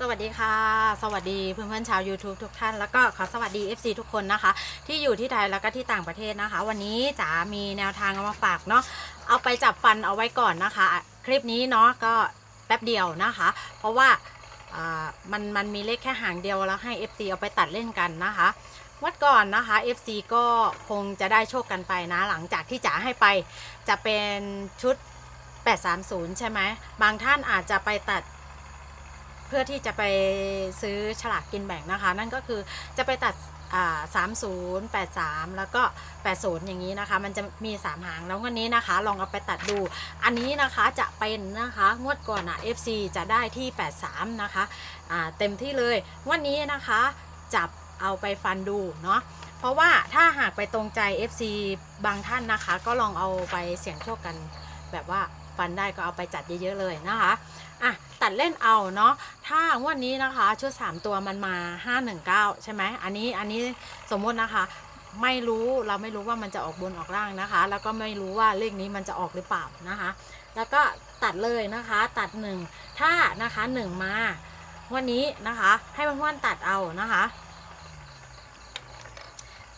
สวัสดีค่ะ สวัสดีเพื่อนๆชาว YouTube ทุกท่าน แล้วก็ขอสวัสดี FC ทุกคนนะคะ ที่อยู่ที่ไทยแล้วก็ที่ต่างประเทศนะคะ วันนี้จ๋ามีแนวทางเอามาฝากเนาะเอาไปจับฟันเอาไว้ก่อนนะคะ คลิปนี้เนาะก็แป๊บเดียวนะคะ เพราะว่าอ่ามันมันมีเลขแค่หางเดียวแล้วให้ FC เอาไปตัดเล่นกันนะคะวัดก่อนนะคะ FC ก็คงจะได้โชคกันไปนะ หลังจากที่จ๋าให้ไปจะเป็นชุด 830 ใช่ไหมบางท่านอาจจะไปตัด เพื่อที่จะไปซื้อฉลากกินแบ่งนะคะ นั่นก็คือจะไปตัดอ่า30 83แล้วก็80อย่างนี้นะคะ มันจะมี3หางแล้ววันนี้นะคะ ลองเอาไปตัดดู อันนี้นะคะจะเป็นนะคะงวดก่อนอะ FC จะได้ที่83นะคะเต็มที่เลยวันนี้นะคะจับเอาไปฟันดูเนาะเพราะว่าถ้าหากไปตรงใจ FC บางท่านนะคะ ก็ลองเอาไปเสี่ยงโชคกันแบบว่าฟันได้ก็เอาไปจัดเยอะๆเลยนะคะอะ ตัดเล่นเอาเนาะถ้างวดนี้นะคะชุด 3 ตัวมันมา 519 ใช่ไหมอันนี้อันนี้สมมตินะคะไม่รู้เราไม่รู้ว่ามันจะออกบนออกล่างนะคะ แล้วก็ไม่รู้ว่าเลขนี้มันจะออกหรือเปล่านะคะ แล้วก็ตัดเลยนะคะตัด 1 ถ้านะคะ 1 มาวันนี้นะคะให้เพื่อนๆตัดเอานะคะ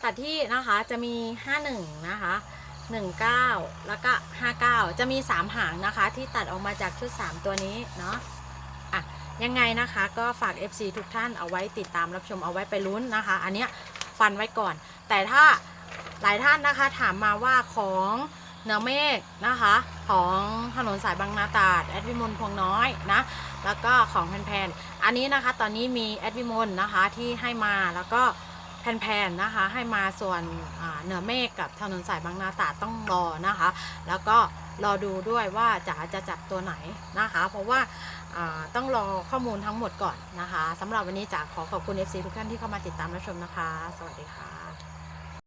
ตัดที่นะคะจะมี 51 นะคะ 19 แล้วก็ 59 จะมี 3 หางนะคะ ที่ตัดออกมาจากชุด 3 ตัวนี้เนาะ ยังไงนะคะก็ฝาก FC ทุกท่านเอาไว้ติดตามรับชมเอาไว้ไปลุ้นนะคะ อันเนี้ยฟันไว้ก่อน แต่ถ้าหลายท่านนะคะถามมาว่าของเนื้อเมฆนะคะ ของถนนสายบางนาตราดแอดวิมลพวงน้อยนะ แล้วก็ของแพนๆอันนี้นะคะตอนนี้มีแอดวิมลนะคะที่ให้มาแล้วก็แพนๆนะคะให้มาส่วนเหนือเมฆกับถนนสายบางนาตราดต้องรอนะคะ แล้วก็รอดูด้วยว่าจ๋าจะจับตัวไหนนะคะ เพราะว่า ต้องรอข้อมูลทั้งหมดก่อนนะคะสำหรับวันนี้จ๋าขอขอบคุณ FC ทุกท่านที่เข้ามาติดตามรับชมนะคะ สวัสดีค่ะ